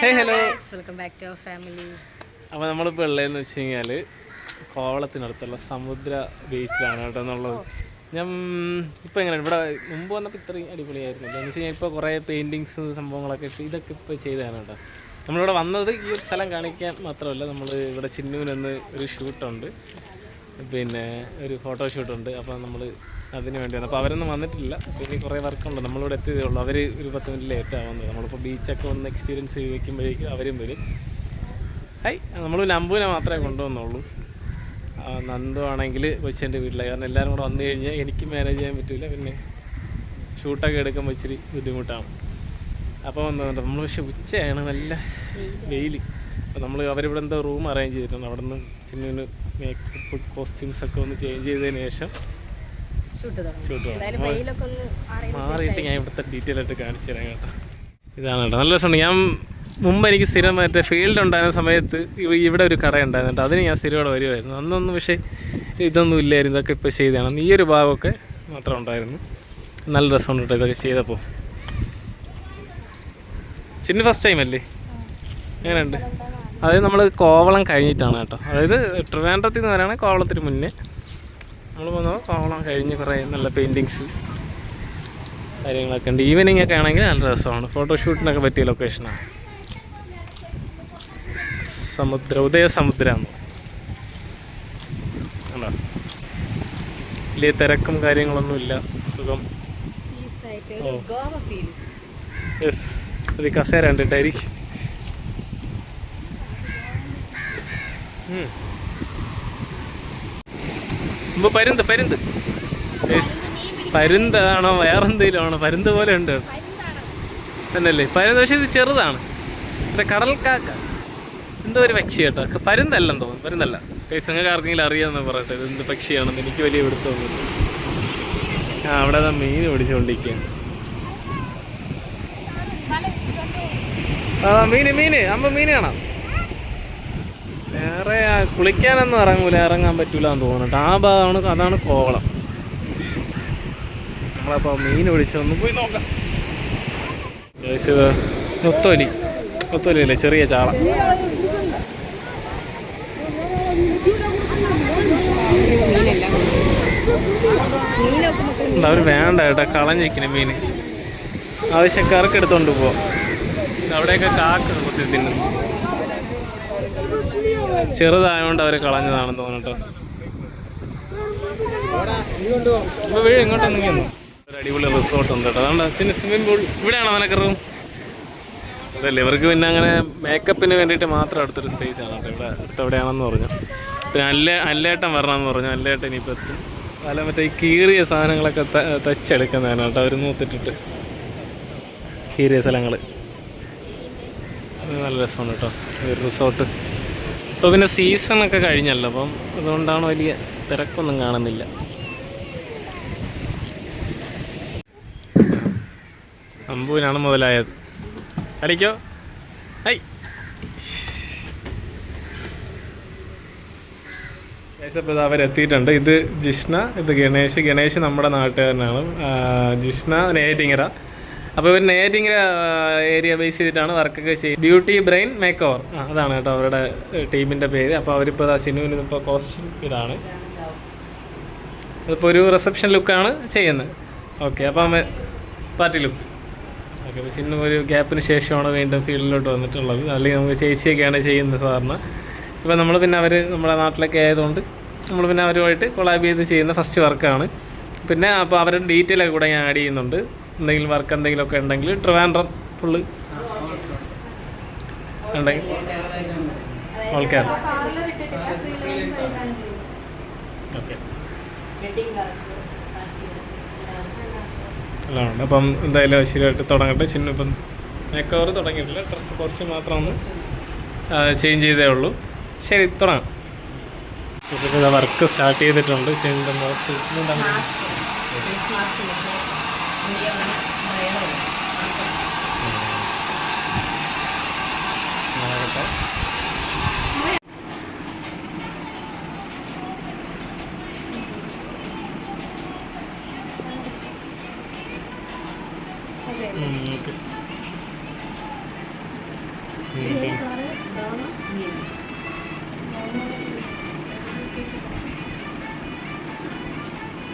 Hello welcome back to family അപ്പോൾ നമ്മൾ ഉള്ളതെന്ന് വെച്ച് കഴിഞ്ഞാൽ കോവളത്തിനടുത്തുള്ള സമുദ്ര ബീച്ചിലാണ് കേട്ടോ എന്നുള്ളത്. ഞാൻ ഇപ്പോൾ എങ്ങനെയാണ്? ഇവിടെ മുമ്പ് വന്നപ്പോൾ ഇത്രയും അടിപൊളിയായിരുന്നു. എന്ന് വെച്ച് കഴിഞ്ഞാൽ ഇപ്പോൾ കുറേ പെയിന്റിങ്സ് സംഭവങ്ങളൊക്കെ ഇട്ട് ഇതൊക്കെ ഇപ്പോൾ ചെയ്തതാണ് കേട്ടോ. നമ്മളിവിടെ വന്നത് ഈ ഒരു സ്ഥലം കാണിക്കാൻ മാത്രമല്ല നമ്മൾ ഇവിടെ ചിന്നൂനെന്ന് ഒരു ഷൂട്ടുണ്ട് പിന്നെ ഒരു ഫോട്ടോ ഷൂട്ടുണ്ട് അപ്പോൾ നമ്മൾ അതിന് വേണ്ടിയാണ്. അപ്പോൾ അവരൊന്നും വന്നിട്ടില്ല. പിന്നെ കുറേ വർക്കുണ്ട്. നമ്മളിവിടെ എത്തിയതേ ഉള്ളൂ. അവർ ഒരു പത്ത് മിനിറ്റ് ലേറ്റ് ആവുന്നത്. നമ്മളിപ്പോൾ ബീച്ചൊക്കെ ഒന്ന് എക്സ്പീരിയൻസ് ചെയ്ത് വയ്ക്കുമ്പോഴേക്കും അവരും വരും. ഹൈ നമ്മൾ നമ്പൂനെ മാത്രമേ കൊണ്ടുവന്നുള്ളൂ. നന്ദു ആണെങ്കിൽ കൊച്ചിന്റെ വീട്ടിലാണ് കാരണം എല്ലാവരും കൂടെ വന്നു കഴിഞ്ഞാൽ എനിക്ക് മാനേജ് ചെയ്യാൻ പറ്റില്ല പിന്നെ ഷൂട്ടൊക്കെ എടുക്കുമ്പോൾ ഇച്ചിരി ബുദ്ധിമുട്ടാണ് അപ്പോൾ വന്നതുകൊണ്ട് നമ്മൾ പക്ഷെ ഉച്ചയാണ് നല്ല വെയിൽ അപ്പോൾ നമ്മൾ അവരിവിടെ എന്തോ റൂം അറേഞ്ച് ചെയ്തിട്ടുണ്ട്. അവിടെ നിന്ന് ചിന്നു മേക്കപ്പ് കോസ്റ്റ്യൂംസ് ഒക്കെ ഒന്ന് ചേഞ്ച് ചെയ്തതിന് ശേഷം മാറിയിട്ട് ഞാൻ ഇവിടുത്തെ ഡീറ്റെയിൽ ആയിട്ട് കാണിച്ചു തരാം കേട്ടോ. ഇതാണ് കേട്ടോ. നല്ല രസമുണ്ട്. ഞാൻ മുമ്പ് എനിക്ക് സ്ഥിരം മറ്റേ ഫീൽഡ് ഉണ്ടായിരുന്ന സമയത്ത് ഇവ- ഇവിടെ ഒരു കട ഉണ്ടായിരുന്നു അതിന് ഞാൻ സ്ഥിരം ഇവിടെ വരുമായിരുന്നു. അന്നൊന്നും പക്ഷേ ഇതൊന്നും ഇല്ലായിരുന്നു. ഇതൊക്കെ ഇപ്പോൾ ചെയ്തതാണ്. ഈ ഒരു ഭാഗമൊക്കെ മാത്രം ഉണ്ടായിരുന്നു. നല്ല രസമുണ്ട് കേട്ടോ ഇതൊക്കെ ചെയ്തപ്പോൾ. ചിന്ന ഫസ്റ്റ് ടൈം അല്ലേ? എങ്ങനെയുണ്ട്? അതായത് നമ്മൾ കോവളം കഴിഞ്ഞിട്ടാണ് കേട്ടോ. അതായത് ട്രിവാൻഡ്രത്തിൽ നിന്ന് വരാണെങ്കിൽ കോവളത്തിന് മുന്നേ. നമ്മൾ പോകുന്നത് കോവളം കഴിഞ്ഞ് കുറേ നല്ല പെയിന്റിങ്സ് കാര്യങ്ങളൊക്കെ ഉണ്ട്. ഈവനിങ് ഒക്കെ ആണെങ്കിൽ നല്ല രസമാണ്. ഫോട്ടോഷൂട്ടിനൊക്കെ പറ്റിയ ലൊക്കേഷനാണ് സമുദ്ര ഉദയ സമുദ്രമാണ് കണ്ടോ? വലിയ തിരക്കും കാര്യങ്ങളൊന്നുമില്ല സുഖം. ഓ. യെസ് ഒരു കസേര കണ്ടിട്ടായിരിക്കും. മുമ്പ് പരുന്ത് പരുന്ത്. പരുന്താണോ വേറെന്തെങ്കിലും ആണോ പരുന്ത് പോലെ ഉണ്ട്. തന്നെയല്ലേ? പരുന്ത് പക്ഷേ ഇത് ചെറുതാണ്. കടൽ കടൽക്കാക്ക. എന്തോ ഒരു പക്ഷി കേട്ടോ. പരുന്തല്ലെന്ന് തോന്നുന്നു. പരുന്തല്ല. കേസ് നിങ്ങൾക്ക് ആർക്കെങ്കിലും അറിയാമെന്ന് പറയട്ടെ. എന്ത് പക്ഷിയാണെന്ന് എനിക്ക് വലിയ പിടുത്തമൊന്നുമില്ല. ആ അവിടെ അതാ മീൻ പിടിച്ചുകൊണ്ടിരിക്കുകയാണ് ആ മീന് മീന്. അമ്മ മീനാണോ വേറെ കുളിക്കാനൊന്നും ഇറങ്ങൂല ഇറങ്ങാൻ പറ്റൂല എന്ന് തോന്നുന്നുണ്ട്. ആ ഭാഗമാണ് അതാണ് കോവളം. നമ്മളപ്പോൾ മീൻ പിടിച്ചൊന്ന് പോയി നോക്കാം. ഇത് മുത്തോലി. അല്ലേ? ചെറിയ ചാള. അവർ വേണ്ട കേട്ടോ കളഞ്ഞിരിക്കണേ മീൻ. ആവശ്യക്കാർക്ക് എടുത്തോണ്ട് പോവാം. അവിടെയൊക്കെ കാക്ക കുത്തി തിന്നുന്നു ചെറുതായതുകൊണ്ട് അവർ കളഞ്ഞതാണെന്ന് തോന്നിട്ടോ ഇങ്ങോട്ട് ഒരു അടിപൊളി റിസോർട്ട് ഉണ്ട് കേട്ടോ. അതുകൊണ്ട് സ്വിമ്മിംഗ് പൂൾ ഇവിടെയാണോ നിനക്ക് റൂം അതല്ലേ ഇവർക്ക് പിന്നെ അങ്ങനെ മേക്കപ്പിന് വേണ്ടിയിട്ട് മാത്രം അടുത്തൊരു സ്പേസ് ആണ് കേട്ടോ. ഇവിടെ അടുത്ത് എവിടെയാണെന്ന് പറഞ്ഞു. പിന്നെ അല്ല അല്ലേട്ടൻ വരണമെന്ന് പറഞ്ഞു. അല്ലേട്ടൻ ഇനിയിപ്പോൾ എത്തും. അല്ല മറ്റേ ഈ കീറിയ സാധനങ്ങളൊക്കെ തച്ചെടുക്കുന്നതാണ് കേട്ടോ. അവർ നൂത്തിട്ടിട്ട് കീറിയ സ്ഥലങ്ങൾ നല്ല രസമാണ് കേട്ടോ. ഒരു റിസോർട്ട് ഇപ്പോൾ പിന്നെ സീസണൊക്കെ കഴിഞ്ഞല്ലോ അപ്പം അതുകൊണ്ടാണ് വലിയ തിരക്കൊന്നും കാണുന്നില്ല. അമ്പൂനാണ് മുതലായത്. കളിക്കോ ഐ അപ്പോൾ അവരെത്തിയിട്ടുണ്ട്. ഇത് ജിഷ്ണ ഇത് ഗണേഷ്. ഗണേഷ് നമ്മുടെ നാട്ടുകാരനാണ്. ജിഷ്ണ നെയ്യാറ്റിങ്ങര അപ്പോൾ ഇവർ നെയ്യാറ്റിങ്ങര ഏരിയ ബേസ് ചെയ്തിട്ടാണ് വർക്കൊക്കെ ചെയ്യുന്നത്. ബ്യൂട്ടി ബ്രെയിൻ മേക്ക് ഓവർ അതാണ് കേട്ടോ അവരുടെ ടീമിന്റെ പേര്. അപ്പോൾ അവരിപ്പോൾ സിനുവിന് ഇപ്പോൾ കോസ്റ്റ്യൂം ഇതാണ്. അതിപ്പോൾ ഒരു റിസപ്ഷൻ ലുക്കാണ് ചെയ്യുന്നത്. ഓക്കെ അപ്പം പാർട്ടി ലുക്ക് ഓക്കെ അപ്പോൾ ഒരു ഗ്യാപ്പിന് ശേഷമാണ് വീണ്ടും ഫീൽഡിലോട്ട് വന്നിട്ടുള്ളത്. അല്ലെങ്കിൽ നമുക്ക് ചേച്ചിയൊക്കെയാണ് ചെയ്യുന്നത് സാറിന് ഇപ്പോൾ നമ്മൾ പിന്നെ അവർ നമ്മുടെ നാട്ടിലൊക്കെ ആയതുകൊണ്ട് നമ്മൾ പിന്നെ അവരുമായിട്ട് കൊളാബ് ചെയ്ത് ചെയ്യുന്ന ഫസ്റ്റ് വർക്കാണ് പിന്നെ അപ്പോൾ അവരുടെ ഡീറ്റെയിൽ ഒക്കെ കൂടെ ഞാൻ ആഡ് ചെയ്യുന്നുണ്ട്. എന്തെങ്കിലും വർക്ക് എന്തെങ്കിലുമൊക്കെ ഉണ്ടെങ്കിൽ ട്രിവാൻഡ്രം ഫുള്ള് ഉണ്ടെങ്കിൽ ഓൾ കേരള ഓക്കെ എല്ലാം ഉണ്ട്. അപ്പം എന്തായാലും ശരിയായിട്ട് തുടങ്ങട്ടെ. ചിന്ന ഇപ്പം മേക്ക് ഓവർ തുടങ്ങിയിട്ടില്ല. ഡ്രസ്സ് കോസ്റ്റ്യൂം മാത്രം ഒന്ന് ചേഞ്ച് ചെയ്തേ ഉള്ളൂ. ശരി തുടങ്ങാം. വർക്ക് സ്റ്റാർട്ട് ചെയ്തിട്ടുണ്ട്. ചെന്നിന്റെ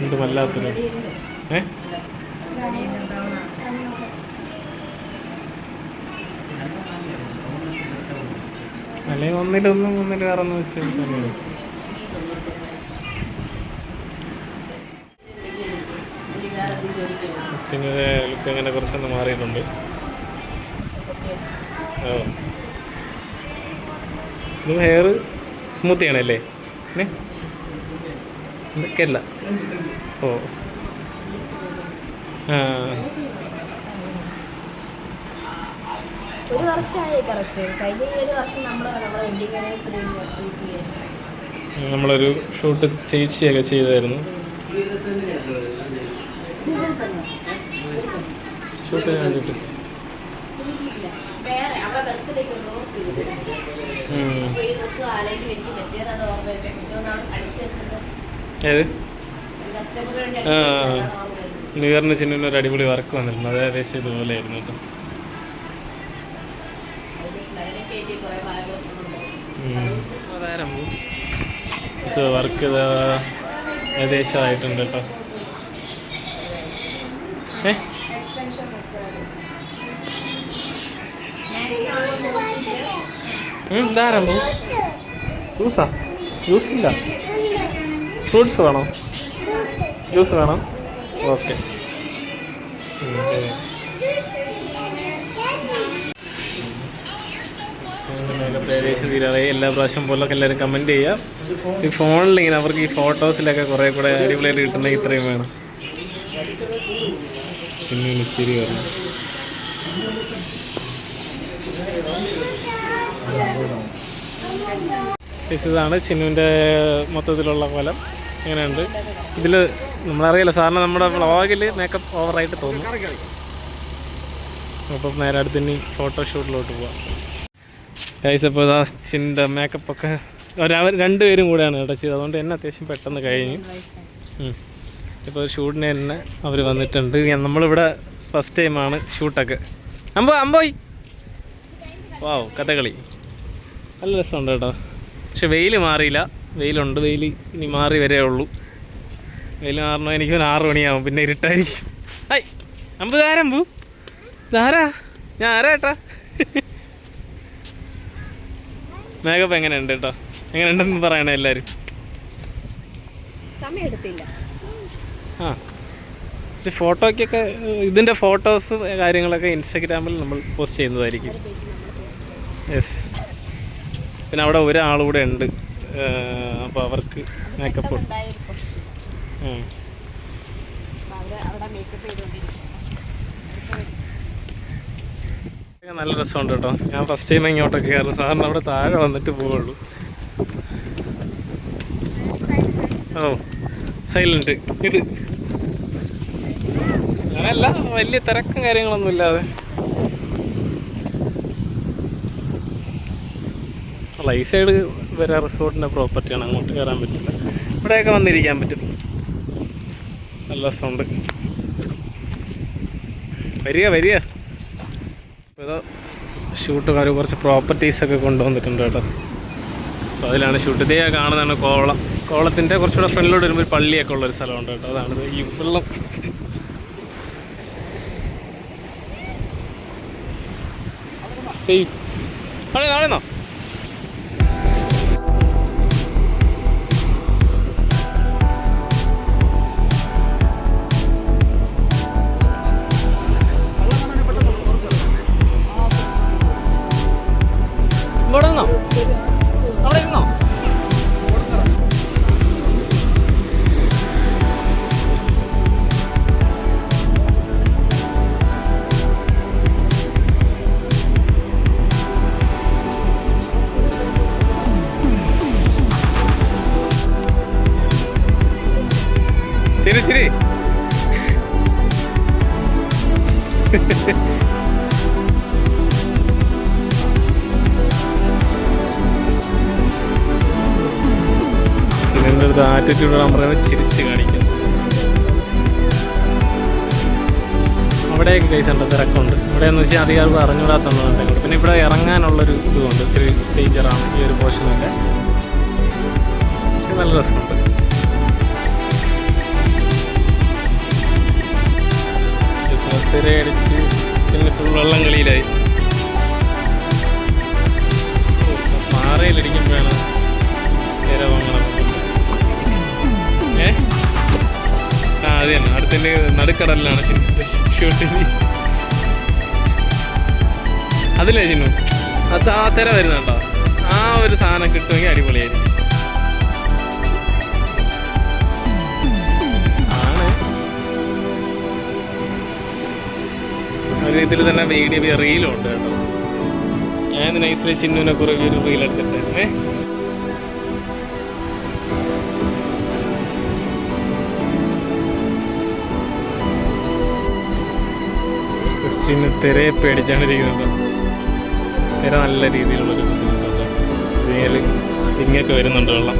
എന്ത് വല്ലാത്തൊരു ഏ അല്ലെങ്കിൽ ഒന്നിലൊന്നും ഒന്നിൽ വേറെ ഒന്ന് വെച്ച് തന്നെയാണ് ലുക്ക് അങ്ങനെ കുറച്ചൊന്ന് മാറിയിട്ടുണ്ട്? ഓ. ഇത് ഹെയർ സ്മൂത്ത് ചെയ്യണല്ലേ കേട്ടില്ല ഓ. ആ. ഒരു വർഷമായി കറക്റ്റ്. കഴിഞ്ഞ ഈ ഒരു വർഷം നമ്മൾ നമ്മുടെ വെഡിങ് ആനിവേഴ്സറി നമ്മളൊരു ഷൂട്ട് ചേച്ചിയൊക്കെ ചെയ്തായിരുന്നു. ഷൂട്ട് കണ്ടിട്ട് ഏത്? ഒരു കസ്റ്റമറിന് വേണ്ടി ആ. അടിച്ചു വെച്ചതാണ് ഓർമ്മ വരുന്നത്. ന്യൂ ഇയറിന് ചിന്നിന് ഒരു അടിപൊളി വർക്ക് വന്നിരുന്നു. അത് ഏകദേശം ഇതുപോലെ ആയിരുന്നു കേട്ടോ. സോ വർക്ക് ഏകദേശമായിട്ടുണ്ട് കേട്ടോ ജ്യൂസാ ജ്യൂസ്? ഇല്ല ഫ്രൂട്ട്സ് വേണോ? ജ്യൂസ് വേണോ? ഓക്കെ. ഏകദേശം തീരാറായി എല്ലാ പ്രാവശ്യം പോലൊക്കെ എല്ലാവരും കമന്റ് ചെയ്യുക ഈ ഫോണിൽ ഇങ്ങനെ അവർക്ക് ഈ ഫോട്ടോസിലൊക്കെ കുറേ കൂടെ അടിപൊളിയായിട്ട് കിട്ടുന്ന ഇത്രയും വേണം. പിന്നെ ശരി പറഞ്ഞു. ഇതാണ് ചിന്നുവിന്റെ മൊത്തത്തിലുള്ള കൊലം ഇങ്ങനെയുണ്ട്. ഇതിൽ നമ്മളറിയില്ല സാറിന് നമ്മുടെ വ്ളോഗിൽ മേക്കപ്പ് ഓവറായിട്ട് തോന്നും അപ്പം നേരെ അടുത്ത് ഇനി ഫോട്ടോഷൂട്ടിലോട്ട് പോവാം. ഗൈസ് അപ്പോൾ ദാസ്റ്റിന്റെ മേക്കപ്പൊക്കെ ഒരവർ രണ്ടുപേരും കൂടെയാണ് കേട്ടോ ചെയ്തത്. അതുകൊണ്ട് തന്നെ അത്യാവശ്യം പെട്ടെന്ന് കഴിഞ്ഞു. ഇപ്പോൾ ഷൂട്ടിന് തന്നെ അവർ വന്നിട്ടുണ്ട്. നമ്മളിവിടെ ഫസ്റ്റ് ടൈമാണ് ഷൂട്ടൊക്കെ. അമ്പോ അമ്പോയി വാവ് കഥകളി. നല്ല രസമുണ്ട് കേട്ടോ. പക്ഷെ വെയിൽ മാറിയില്ല. വെയിലുണ്ട്. വെയിൽ ഇനി മാറി വരേ ഉള്ളൂ. വെയിൽ മാറണോ? എനിക്ക് ഒരു ആറ് മണിയാവും. പിന്നെ ഇരുട്ടായിരിക്കും. ഐ അമ്പ് ധാരമ്പു ധാരാ ഞാൻ ആരാ മേക്കപ്പ് എങ്ങനെയുണ്ട് കേട്ടോ എങ്ങനെയുണ്ടെന്ന് പറയണേ എല്ലാവരും സമയം എടുത്തില്ല ആ. പക്ഷെ ഫോട്ടോയ്ക്കൊക്കെ ഇതിന്റെ ഫോട്ടോസ് കാര്യങ്ങളൊക്കെ ഇൻസ്റ്റഗ്രാമിൽ നമ്മൾ പോസ്റ്റ് ചെയ്യുന്നതായിരിക്കും. യെസ്. പിന്നെ അവിടെ ഒരാളൂടെ ഉണ്ട്. അപ്പോൾ അവർക്ക് മേക്കപ്പ്. ഉണ്ട് അവിടെ മേക്കപ്പ് ചെയ്തുകൊണ്ടിരിക്കും നല്ല രസമുണ്ട് കേട്ടോ. ഞാൻ ഫസ്റ്റ് ടൈം ഇങ്ങോട്ടൊക്കെ കയറും സാറിന് അവിടെ താഴെ വന്നിട്ട് പോവുള്ളൂ. ഓ സൈലന്റ് ഇത് അല്ല വലിയ തിരക്കും കാര്യങ്ങളൊന്നും ഇല്ലാതെ. ഈ സൈഡ് വരെ റിസോർട്ടിന്റെ പ്രോപ്പർട്ടിയാണ് അങ്ങോട്ട് കയറാൻ പറ്റില്ല. ഇവിടെയൊക്കെ വന്നിരിക്കാൻ പറ്റും. നല്ല രസമുണ്ട്. വരിക വരിക. ഇത് ഷൂട്ടുകാർ കുറച്ച് പ്രോപ്പർട്ടീസൊക്കെ കൊണ്ടുവന്നിട്ടുണ്ട് കേട്ടോ. അപ്പോൾ അതിലാണ് ഷൂട്ട് ഇതേ കാണുന്നതാണ് കോവളം. കോവളത്തിന്റെ കുറച്ചുകൂടെ ഫ്രണ്ടിലോട്ട് വരുമ്പോൾ ഒരു പള്ളിയൊക്കെ ഉള്ളൊരു സ്ഥലമുണ്ട് കേട്ടോ. അതാണ് ഈ വെള്ളം. സേഫ് അവിടെ നാളെന്നോ പറയുമ്പോൾ ചിരിച്ച് കാണിക്കും അവിടെയൊക്കെ കൈസ് ഉണ്ട്? തിരക്കുണ്ട്. ഇവിടെ എന്ന് വെച്ചാൽ അധികം ആർക്കും അറിഞ്ഞൂടാത്തതുകൊണ്ട് പിന്നെ ഇവിടെ ഇറങ്ങാനുള്ളൊരു ഇതുകൊണ്ട് ഇച്ചിരി ഡേഞ്ചറാണ് ഈ ഒരു പോർഷനൊക്കെ പക്ഷെ നല്ല രസമുണ്ട്. തിരയടിച്ച് ഫുൾ വെള്ളം കളിയിലായി. പാറയിലിരിക്കുമ്പോഴാണ് തിര വാങ്ങണം ഏ? ആ അത് തന്നെ. നടുക്കടലിലാണ് ഷൂട്ടിങ് അതിലേ ചിന്നു? അത് ആ തിര വരുന്നുണ്ടോ? ആ ഒരു സാധനം കിട്ടുമെങ്കിൽ അടിപൊളിയായിരിക്കും. ഒരു ഇതിൽ തന്നെ വീഡിയോ റീലും ഉണ്ട് കേട്ടോ. ഞാൻ നൈസിലെ ചിന്നുവിനെ കുറെ ഒരു റീൽ എടുത്തിട്ടായിരുന്നേ ക്രിസ്ത്യന് തിരയെ പേടിച്ചാണ്ടിരിക്കുന്നത് തിര നല്ല രീതിയിലുള്ളൊരു ബുദ്ധിമുട്ടുണ്ട്. ഇതിൽ ഇങ്ങോട്ട് വരുന്നുണ്ട് വെള്ളം.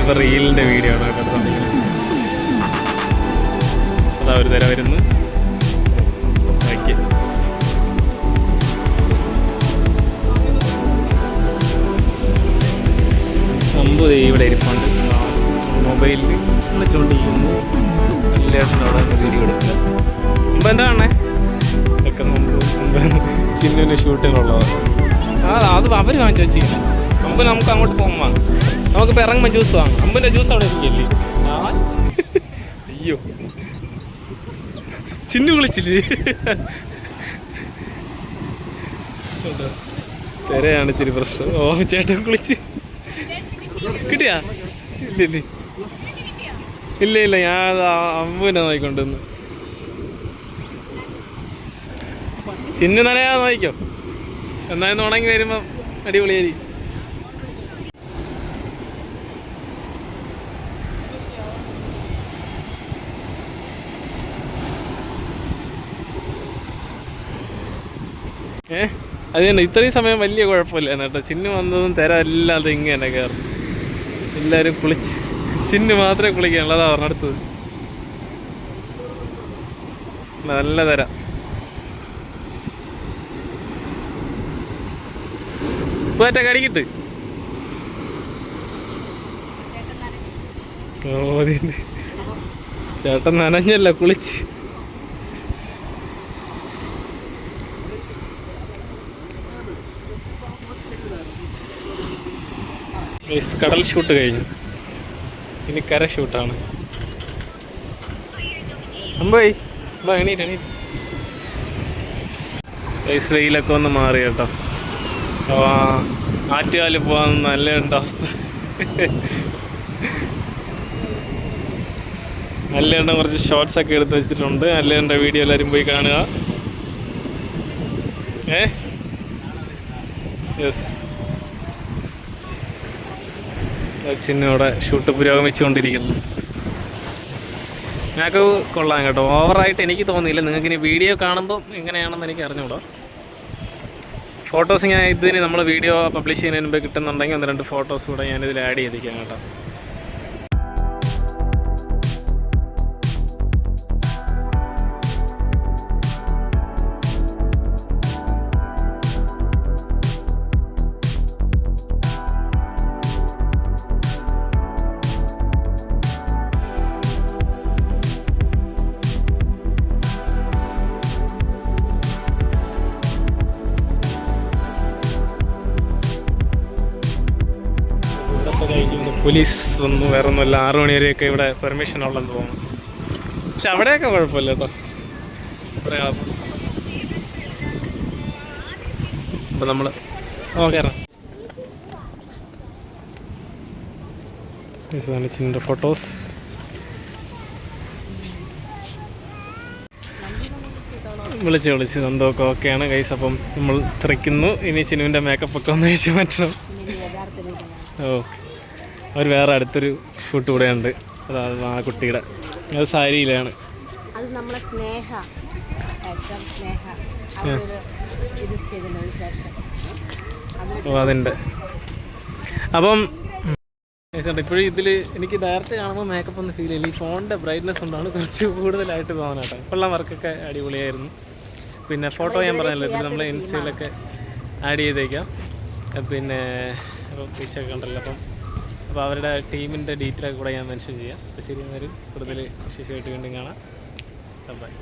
ഇപ്പം റീലിന്റെ വീഡിയോ ആണ് കേട്ടോ എടുത്തോണ്ടിരിക്കുന്നത്. അതാ ഒരു തിര വരുന്നു. ഇവിടെ ഇരിപ്പുണ്ട്. മൊബൈലിൽ വിളിച്ചുകൊണ്ടിരിക്കുന്നു എല്ലായിടത്തും അവിടെ വീഡിയോ എടുക്കുക മുമ്പ് എന്താണ് ഒക്കെ മുമ്പ് മുമ്പ് ചിന്നുവിന് ഷൂട്ടിനുള്ളതാണ് ആ അത് അവർ വാങ്ങിച്ചു വെച്ചിരിക്കണം അമ്പ് നമുക്ക് അങ്ങോട്ട് പോകാം നമുക്കിപ്പോൾ ഇറങ്ങുമ്പോൾ ജ്യൂസ് വാങ്ങാം. അമ്പിന്റെ ജ്യൂസ് അവിടെ ഇരിക്കില്ലേ? അയ്യോ. ചിന്നു വിളിച്ചില്ലേ? തെരയാണ് ഇച്ചിരി പ്രശ്നം. ഓ ചേട്ടൻ കുളിച്ച് കിട്ടിയാ? ഇല്ല. ഇല്ല ഇല്ല ഞാൻ അമ്മുവിനെ നോക്കിക്കൊണ്ട് ചിന്നു നനയാ നോക്കിക്കോ. എന്നായിരുന്നു ഉണങ്ങി വരുമ്പം അടിപൊളിയായിരിക്കും. ഏ? അത് തന്നെ ഇത്രയും സമയം വലിയ കുഴപ്പമില്ല കേട്ടോ. ചിന്നു വന്നതും തര എല്ലാം ഇങ്ങനെ കയറും. എല്ലാവരും കുളിച്ച്. ചിന്നു മാത്രമേ കുളിക്കാനുള്ളതാ പറഞ്ഞടുത്തത് നല്ല തര. പോറ്റ കടിക്കിട്ട് ചേട്ടൻ നനഞ്ഞല്ല കുളിച്ച്. കടൽ ഷൂട്ട് കഴിഞ്ഞു. ഇനി കര ഷൂട്ടാണ് അമ്പായി വെയിലൊക്കെ ഒന്ന് മാറി കേട്ടോ. അപ്പോൾ ആറ്റുകാൽ പോകാൻ നല്ല ഉണ്ട് അവസ്ഥ. എണ്ണ കുറച്ച് ഷോർട്സ് ഒക്കെ എടുത്ത് വെച്ചിട്ടുണ്ട്. നല്ലവണ്ണം വീഡിയോ എല്ലാവരും പോയി കാണുക. ഏ? യെസ് ചിന്നോടെ ഷൂട്ട് പുരോഗമിച്ചുകൊണ്ടിരിക്കുന്നു. ഞങ്ങൾക്ക് കൊള്ളാം കേട്ടോ. ഓവറായിട്ട് എനിക്ക് തോന്നിയില്ല. നിങ്ങൾക്ക് ഇനി വീഡിയോ കാണുമ്പോൾ എങ്ങനെയാണെന്ന് എനിക്ക് അറിഞ്ഞൂടോ. ഫോട്ടോസ് ഞാൻ ഇതിന് നമ്മൾ വീഡിയോ പബ്ലിഷ് ചെയ്യുന്നതിന് മുമ്പ് കിട്ടുന്നുണ്ടെങ്കിൽ ഒന്ന് രണ്ട് ഫോട്ടോസ് കൂടെ ഞാനിതിൽ ആഡ് ചെയ്തിരിക്കാം കേട്ടോ. കഴിഞ്ഞു ഒന്നും വേറെ ഒന്നുമില്ല ആറു മണി വരെയൊക്കെ ഇവിടെ പെർമിഷൻ ഉള്ളെന്ന് തോന്നുന്നു. പക്ഷെ അവിടെയൊക്കെ കുഴപ്പമില്ല കേട്ടോ. അപ്പം നമ്മൾ ഓ കയറാം ഇതാണ് ഫോട്ടോസ് വിളിച്ച് വിളിച്ച് എന്തൊക്കെ ഓക്കെയാണ് കൈസ് അപ്പം നമ്മൾ തിരക്കുന്നു ഇനി ചിനുവിന്റെ മേക്കപ്പ് ഒക്കെ ഒന്ന് കഴിച്ച് മാറ്റണം. ഓക്കെ ഒരു വേറെ അടുത്തൊരു കുട്ടി കൂടെ ഉണ്ട്. അതാണ് ആ കുട്ടിയുടെ. അത് സാരിയിലാണ്. അത് നമ്മളെ അപ്പം ഇപ്പോഴും ഇതിൽ എനിക്ക് ഡയറക്റ്റ് കാണുമ്പോൾ മേക്കപ്പ് ഒന്നും ഫീൽ ചെയ്യില്ല. ഈ ഫോണിന്റെ ബ്രൈറ്റ്നെസ് കൊണ്ടാണ് കുറച്ച് കൂടുതലായിട്ട് തോന്നാട്ടെ കൊള്ളാൻ വർക്കൊക്കെ അടിപൊളിയായിരുന്നു. പിന്നെ ഫോട്ടോ ഞാൻ പറഞ്ഞല്ലോ ഇത് നമ്മൾ ഇൻസ്റ്റയിലൊക്കെ ആഡ് ചെയ്തേക്കാം. പിന്നെ ഒക്കെ ഉണ്ടല്ലോ അപ്പം അപ്പോൾ അവരുടെ ടീമിന്റെ ഡീറ്റെയിൽ കൂടെ ഞാൻ മെൻഷൻ ചെയ്യാം. അപ്പോൾ ശരി എന്നാലും കൂടുതൽ വിശേഷമായിട്ട് വീണ്ടും കാണാം. ബൈ